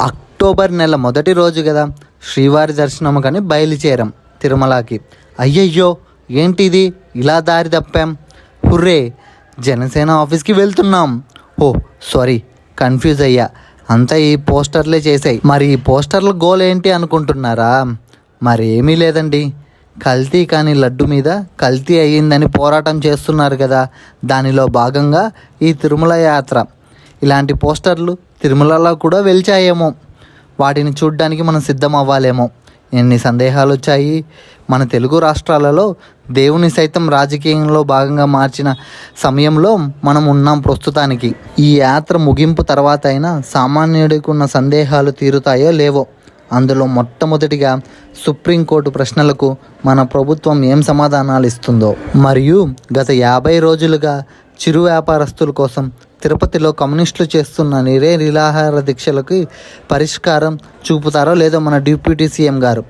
October నెల మొదటి రోజు కదా శ్రీవారి దర్శనము కానీ బయలుచేరాం తిరుమలకి. అయ్యయ్యో ఏంటిది? ఇలా దారి తప్పాం. హుర్రే జనసేన ఆఫీస్కి వెళ్తున్నాం. ఓ సారీ కన్ఫ్యూజ్ అయ్యా. అంతా ఈ పోస్టర్లే చేసాయి మరి ఈ పోస్టర్ల గోల్ ఏంటి అనుకుంటున్నారా? మరి ఏమీ లేదండి. కల్తీ కానీ లడ్డు మీద కల్తీ అయ్యిందని పోరాటం చేస్తున్నారు కదా దానిలో భాగంగా ఈ తిరుమల యాత్ర. ఇలాంటి పోస్టర్లు తిరుమలలో కూడా వెలిచాయేమో. వాటిని చూడ్డానికి మనం సిద్ధం అవ్వాలేమో ఎన్ని సందేహాలు వచ్చాయి. మన తెలుగు రాష్ట్రాలలో దేవుని సైతం రాజకీయంలో భాగంగా మార్చిన సమయంలో మనం ఉన్నాం ప్రస్తుతానికి. ఈ యాత్ర ముగింపు తర్వాత అయినా సామాన్యుడికి ఉన్న సందేహాలు తీరుతాయో లేవో. అందులో మొట్టమొదటిగా సుప్రీంకోర్టు ప్రశ్నలకు మన ప్రభుత్వం ఏం సమాధానాలు ఇస్తుందో. మరియు గత యాభై రోజులుగా చిరు వ్యాపారస్తుల కోసం తిరుపతిలో కమ్యూనిస్టులు చేస్తున్న నిరే నిరాహార దీక్షలకి పరిష్కారం చూపుతారో లేదో మన డిప్యూటీ సీఎం గారు.